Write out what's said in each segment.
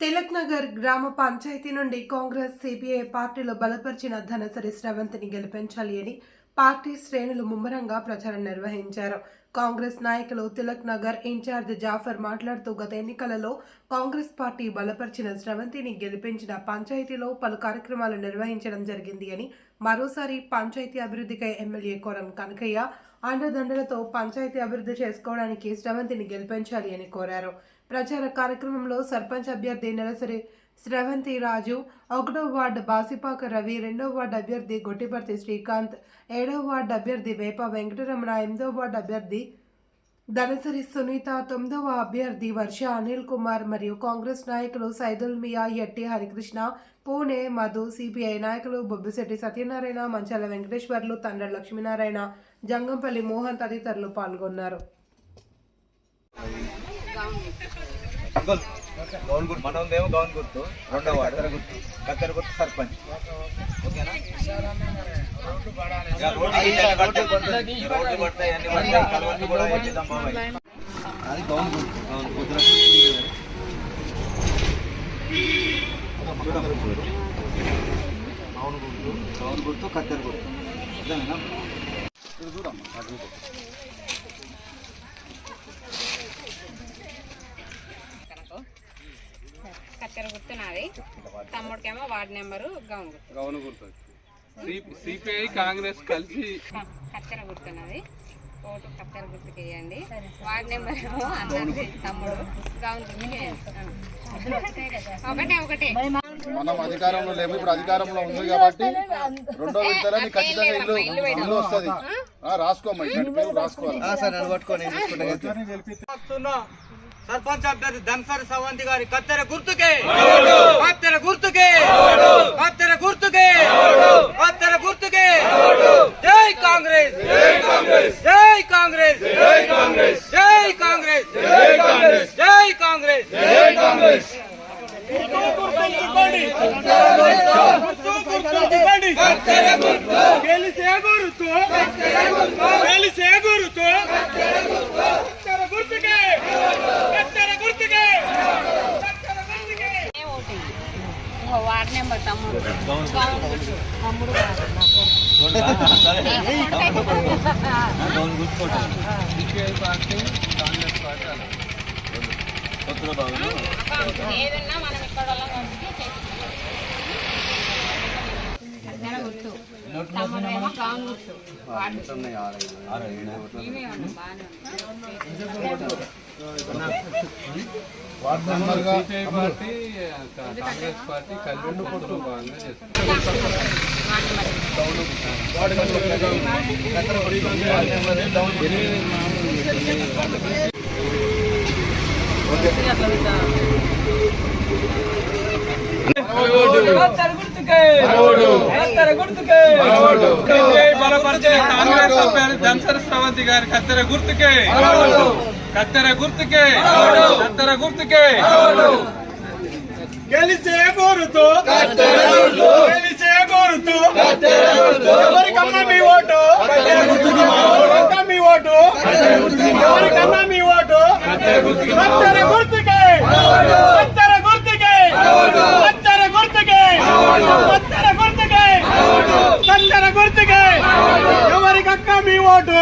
తిలక్ నగర్ గ్రామ పంచాయతీ నుండి కాంగ్రెస్ సిపిఐ పార్టీలో బలపరిచిన ధనసరి శ్రవంత్ని గెలిపించాలి అని పార్టీ శ్రేణులు ముమ్మరంగా ప్రచారం నిర్వహించారు. కాంగ్రెస్ నాయకులు తిలక్ నగర్ ఇన్ఛార్జ్ జాఫర్ మాట్లాడుతూ గత ఎన్నికలలో కాంగ్రెస్ పార్టీ బలపరిచిన శ్రవంతిని గెలిపించిన పంచాయతీలో పలు కార్యక్రమాలు నిర్వహించడం జరిగింది అని మరోసారి పంచాయతీ అభివృద్ధికై ఎమ్మెల్యే కోరం కనకయ్య అండదండలతో పంచాయతీ అభివృద్ధి చేసుకోవడానికి శ్రవంతిని గెలిపించాలి అని కోరారు. ప్రచార కార్యక్రమంలో సర్పంచ్ అభ్యర్థి నెలసరి స్రవంతి రాజు ఒకటో వార్డు బాసిపాక రవి రెండో వార్డు అభ్యర్థి గొట్టిపర్తి శ్రీకాంత్ ఏడో వార్డు అభ్యర్థి వేప వెంకటరమణ ఎనిమిదో వార్డు అభ్యర్థి ధనసరి సునీత తొమ్మిదవ అభ్యర్థి వర్ష అనిల్ కుమార్ మరియు కాంగ్రెస్ నాయకులు సైదుల్ మియా ఎట్టి హరికృష్ణ పూణే మధు సిపిఐ నాయకులు బొబ్బిశెట్టి సత్యనారాయణ మంచాల వెంకటేశ్వర్లు తండ్రి లక్ష్మీనారాయణ జంగంపల్లి మోహన్ తదితరులు పాల్గొన్నారు. గౌన్ గుర్తు మనదేమో గౌన్ గుర్తు రెండవ వాడు కత్తెర గుర్తు. కత్తెర గుర్తు సర్పంచ్ ఓకేనా అది గౌన్ గుర్తు గౌన్ గుర్తు గౌన్ గుర్తు కత్తెర గుర్తు చూడమ్మా తమ్ముడికేమో వార్డు నెంబరు గౌన్ గౌను గుర్తు సిపిఐ కాంగ్రెస్ కలిసి కత్తెర గుర్తు నాది ఓటు కత్తెర గుర్తుకి వేయండి వార్డు నెంబర్ ఏమో అన్నది తమ్ముడు గౌన్. ఒకటే ఒకటే. మనం అధికారంలో లేము. ఇప్పుడు అధికారంలో ఉంది కాబట్టి రెండో విడతలని ఖచ్చితంగా ఇల్లు ఇల్లు వస్తుంది. రాసుకోమ్మా ఇట్లాంటి పేరు రాసుకోవాలి. సర్పంచ్ అభ్యర్థి ధన్సర్ సవంతి గారి కత్తెర గుర్తుకే. కత్తెర గుర్తుకే. కత్తెర గుర్తుకే. కత్తెర గుర్తుకే. జై కాంగ్రెస్. జై బీజేపీ పార్టీ కాంగ్రెస్ పార్టీ అలా కొత్త భాగంలో ఏదన్నా మనం ఇక్కడ గుర్తు. వార్డు మెంబర్గా పార్టీ కాంగ్రెస్ పార్టీ గుర్తుకే. కత్తెర గుర్తుకే. కత్తెర గుర్తుకే. గెలిసే గురుతు. గెలిసే గురుతు. ఎవరికమ్మా మీ ఓటు? ఎవరికమ్మా మీ ఓటు. ఎవరికమ్మా మీ ఓటు? కత్తెర గుర్తుకే కత్తెర గుర్తుకే కత్తెర గుర్తుకే. కత్తెర గుర్తుకే. కత్తెర గుర్తుకే. ఎవరికక్క మీ ఓటు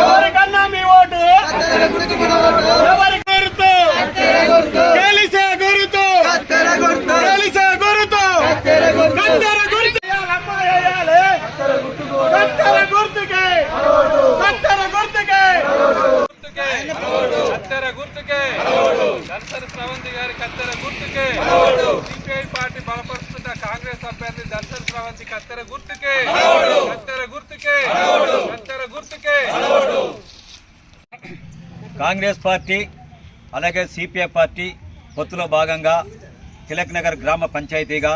ఎవరికన్నా మీ ఓటు ఎవరి గుర్తు గెలిసే గురుతు గెలిసే గురుతు కత్తెర గుర్తు వేయాలమ్మా, వేయాలి. కత్తెర గుర్తుకే కత్తెర గుర్తుకే గుర్తుకే కత్తెర గుర్తుకే ధన్సర్ శ్రవంతి గారి కత్తెర గుర్తుకే సిపిఐ పార్టీ బలపరుస్తున్న కాంగ్రెస్ అభ్యర్థి శ్రవంతి కత్తెర గుర్తుకే. కత్తెర గుర్తుకే. కత్తెర గుర్తుకే. కాంగ్రెస్ పార్టీ అలాగే సిపిఐ పార్టీ పొత్తులో భాగంగా తిలక్ నగర్ గ్రామ పంచాయతీగా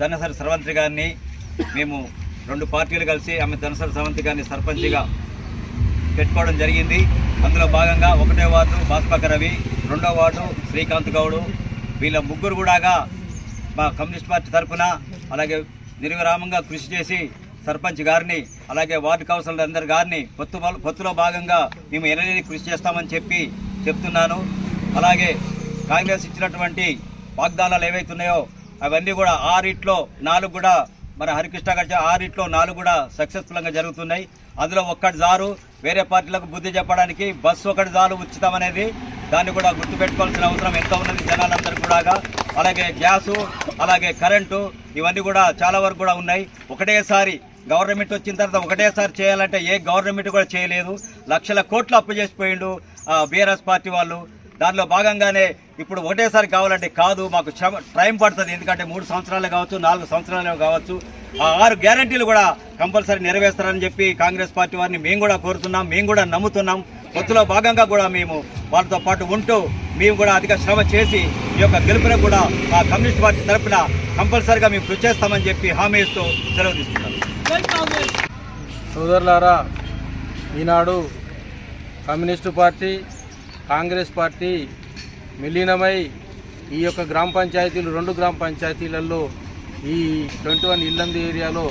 ధనసరి సర్వంతి గారిని మేము రెండు పార్టీలు కలిసి ఆమె ధనసరి సర్వంతి గారిని సర్పంచ్గా పెట్టుకోవడం జరిగింది. అందులో భాగంగా ఒకటో వార్డు బాస్పక రవి రెండో వార్డు శ్రీకాంత్ గౌడు వీళ్ళ ముగ్గురు కూడాగా మా కమ్యూనిస్ట్ పార్టీ తరఫున అలాగే నిర్విరామంగా కృషి చేసి సర్పంచ్ గారిని అలాగే వార్డు కౌన్సిలర్ అందరి గారిని పొత్తు పొత్తులో భాగంగా మేము ఎనలేని కృషి చేస్తామని చెప్పి చెప్తున్నాను. అలాగే కాంగ్రెస్ ఇచ్చినటువంటి వాగ్దానాలు ఏవైతే ఉన్నాయో అవన్నీ కూడా ఆరిట్లో నాలుగు కూడా మన హరికృష్ణ గారి ఆరిట్లో నాలుగు కూడా సక్సెస్ఫుల్గా జరుగుతున్నాయి. అందులో ఒక్కటి జారు వేరే పార్టీలకు బుద్ధి చెప్పడానికి బస్సు ఒకటి జారు ఉచితం అనేది దాన్ని కూడా గుర్తుపెట్టుకోవాల్సిన అవసరం ఎంత ఉన్నది జనాలందరూ కూడా అలాగే గ్యాసు అలాగే కరెంటు ఇవన్నీ కూడా చాలా వరకు కూడా ఉన్నాయి. ఒకటేసారి గవర్నమెంట్ వచ్చిన తర్వాత ఒకటేసారి చేయాలంటే ఏ గవర్నమెంట్ కూడా చేయలేదు. లక్షల కోట్లు అప్పు చేసిపోయిండు బీఆర్ఎస్ పార్టీ వాళ్ళు. దానిలో భాగంగానే ఇప్పుడు ఒకటేసారి కావాలంటే కాదు మాకు శ్రమ టైం పడుతుంది. ఎందుకంటే మూడు సంవత్సరాలు కావచ్చు నాలుగు సంవత్సరాలు కావచ్చు. ఆ ఆరు గ్యారంటీలు కూడా కంపల్సరీ నెరవేస్తారని చెప్పి కాంగ్రెస్ పార్టీ వారిని మేము కూడా కోరుతున్నాం మేము కూడా నమ్ముతున్నాం. పొత్తులో భాగంగా కూడా మేము వాళ్ళతో పాటు ఉంటూ మేము కూడా అధిక శ్రమ చేసి ఈ యొక్క గెలుపును కూడా మా కమ్యూనిస్ట్ పార్టీ తరఫున కంపల్సరీగా మేము కృషి చేస్తామని చెప్పి హామీ ఇస్తూ సెలవు తీసుకుంటాం. సోదరులారా ఈనాడు కమ్యూనిస్టు పార్టీ కాంగ్రెస్ పార్టీ విలీనమై ఈ యొక్క గ్రామ పంచాయతీలు రెండు గ్రామ పంచాయతీలలో ఈ ట్వంటీ వన్ ఇల్లంది ఏరియాలో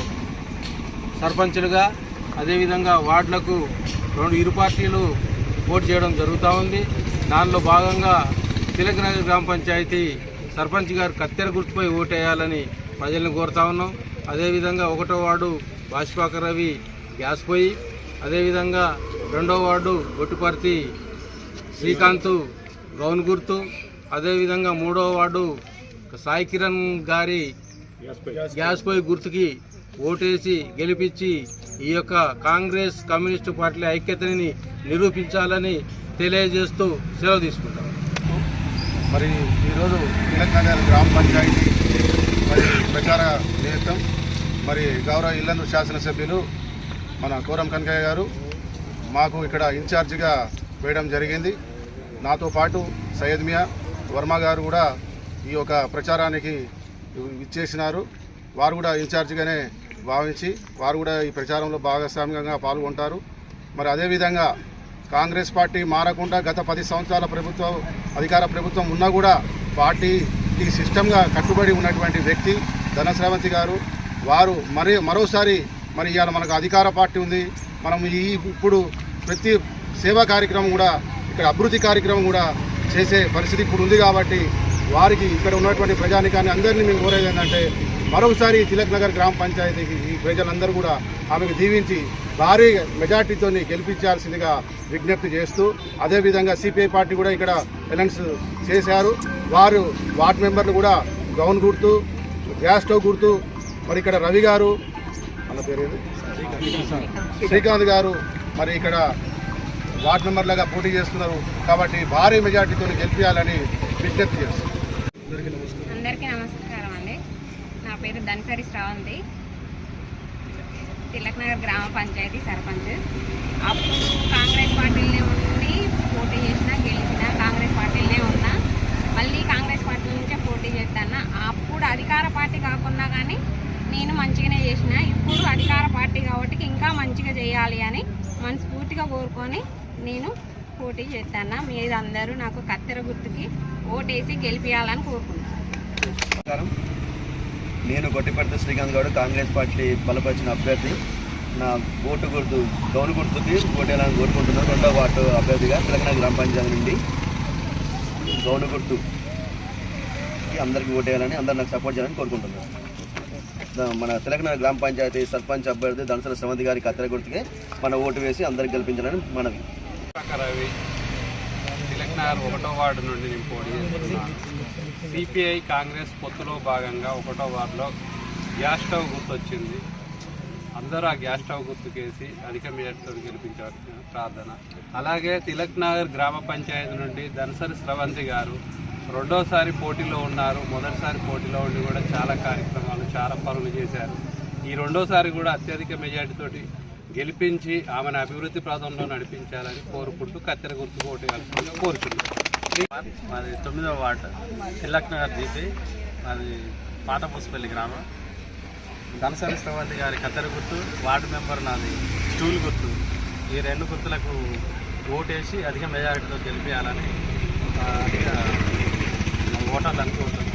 సర్పంచులుగా అదేవిధంగా వార్డులకు రెండు ఇరు పార్టీలు పోటీ చేయడం జరుగుతూ ఉంది. దానిలో భాగంగా తిలకనగర్ గ్రామ పంచాయతీ సర్పంచ్ గారు కత్తెర గుర్తుపై ఓటేయాలని ప్రజలను కోరుతా ఉన్నాం. అదేవిధంగా ఒకటో వార్డు బాష్పాక రవి గ్యాస్ పొయ్యి అదేవిధంగా రెండో వార్డు గొట్టుపర్తి శ్రీకాంత్ గౌన్ గుర్తు అదేవిధంగా మూడో వార్డు సాయి కిరణ్ గారి గ్యాస్ పొయ్యి గుర్తుకి ఓటేసి గెలిపించి ఈ యొక్క కాంగ్రెస్ కమ్యూనిస్టు పార్టీల ఐక్యతని నిరూపించాలని తెలియజేస్తూ సెలవు తీసుకుంటాం. మరి ఈరోజు తెలంగాణ గ్రామ పంచాయతీ మరి ప్రచార నిమిత్తం మరి గౌరవ ఇల్లందు శాసనసభ్యులు మన కోరం కనకయ్య గారు మాకు ఇక్కడ ఇన్ఛార్జిగా వేయడం జరిగింది. నాతో పాటు సయ్యద్ మియా వర్మ గారు కూడా ఈ యొక్క ప్రచారానికి ఇచ్చేసినారు. వారు కూడా ఇన్ఛార్జిగానే భావించి వారు కూడా ఈ ప్రచారంలో భాగస్వామ్యంగా పాల్గొంటారు. మరి అదేవిధంగా కాంగ్రెస్ పార్టీ మారకుండా గత పది సంవత్సరాల ప్రభుత్వం అధికార ప్రభుత్వం ఉన్నా కూడా పార్టీకి సిస్టమ్గా కట్టుబడి ఉన్నటువంటి వ్యక్తి ధనశ్రవంతి గారు. వారు మరి మరోసారి మరి ఇవాళ మనకు అధికార పార్టీ ఉంది. మనం ఈ ఇప్పుడు ప్రతి సేవా కార్యక్రమం కూడా ఇక్కడ అభివృద్ధి కార్యక్రమం కూడా చేసే పరిస్థితి ఇప్పుడు ఉంది కాబట్టి వారికి ఇక్కడ ఉన్నటువంటి ప్రజానికాన్ని అందరినీ మేము కోరేది ఏంటంటే మరొకసారి తిలక్ నగర్ గ్రామ పంచాయతీకి ఈ ప్రజలందరూ కూడా ఆమెకు దీవించి భారీ మెజార్టీతో గెలిపించాల్సిందిగా విజ్ఞప్తి చేస్తూ అదేవిధంగా సిపిఐ పార్టీ కూడా ఇక్కడ ఎలన్స్ చేశారు. వారు వార్డు మెంబర్లు కూడా గౌన్ గుర్తు గ్యాస్ స్టవ్ గుర్తు మరి ఇక్కడ రవి గారు అన్న పేరు ఏది? శ్రీకాంత్ గారు మరి ఇక్కడ వార్డు మెంబర్లుగా పోటీ చేస్తున్నారు. కాబట్టి భారీ మెజార్టీతో గెలిపించాలని విజ్ఞప్తి చేస్తున్నారు అందరికీ నమస్కారం. పేరు ధన్సరి శ్రావంతి. తిలక్ నగర్ గ్రామ పంచాయతీ సర్పంచ్. అప్పుడు కాంగ్రెస్ పార్టీలనే ఉండి పోటీ చేసిన గెలిచిన కాంగ్రెస్ పార్టీలనే ఉన్నా మళ్ళీ కాంగ్రెస్ పార్టీ నుంచే పోటీ చేస్తాను అప్పుడు అధికార పార్టీ కాకుండా కానీ నేను మంచిగానే చేసిన. ఇప్పుడు అధికార పార్టీ కాబట్టి ఇంకా మంచిగా చేయాలి అని మనస్ఫూర్తిగా కోరుకొని నేను పోటీ చేస్తాను మీరందరూ నాకు కత్తెర గుర్తుకి ఓటేసి గెలిపించాలని కోరుకుంటున్నాను. నేను గొట్టిపడితే శ్రీకాంత్ గౌడ్ కాంగ్రెస్ పార్టీ బలపరిచిన అభ్యర్థి. నా ఓటు గుర్తు గౌను గుర్తుకి ఓటేయాలని కోరుకుంటున్నాను రెండో వార్డు అభ్యర్థిగా తెలంగాణ గ్రామ పంచాయతీ నుండి గౌను గుర్తు అందరికీ ఓటేయాలని అందరు నాకు సపోర్ట్ చేయాలని కోరుకుంటున్నాను మన తెలంగాణ గ్రామ పంచాయతీ సర్పంచ్ అభ్యర్థి ధనసల శ్రవంతి గారి కత్తెర గుర్తుకే మన ఓటు వేసి అందరికి గెలిపించాలని మనవి. రవి తెలంగాణ ఒకటో వార్డు నుండి నేను పోటీ చేస్తున్నాను సిపిఐ కాంగ్రెస్ పొత్తులో భాగంగా ఒకటో వార్డులో గ్యాస్ స్టవ్ గుర్తొచ్చింది. అందరూ ఆ గ్యాస్ స్టవ్ గుర్తుకేసి అధిక మేరతో గెలిపించవలసిన ప్రార్థన. అలాగే తిలక్ నగర్ గ్రామ పంచాయతీ నుండి ధనసరి స్రవంతి గారు రెండోసారి పోటీలో ఉన్నారు. మొదటిసారి పోటీలో ఉండి కూడా చాలా కార్యక్రమాలు చాలా పనులు చేశారు. ఈ రెండోసారి కూడా అత్యధిక మెజార్టీతోటి గెలిపించి ఆమెను అభివృద్ధి ప్రాంతంలో నడిపించాలని కోరుకుంటూ కత్తెర గుర్తు పోటీ కోరుతున్నాను మాది తొమ్మిదవ వార్డు. తిల్లక్నగర్ నగర్ దీపి మాది పాటపూసపల్లి గ్రామం. ధనసరి శ్రవంతి గారి కత్తెర గుర్తు వార్డు మెంబర్ నాది స్టూల్ గుర్తు. ఈ రెండు గుర్తులకు ఓటేసి అధిక మెజారిటీతో గెలిపించాలని అధిక ఓటర్లు అనుకుంటున్నాను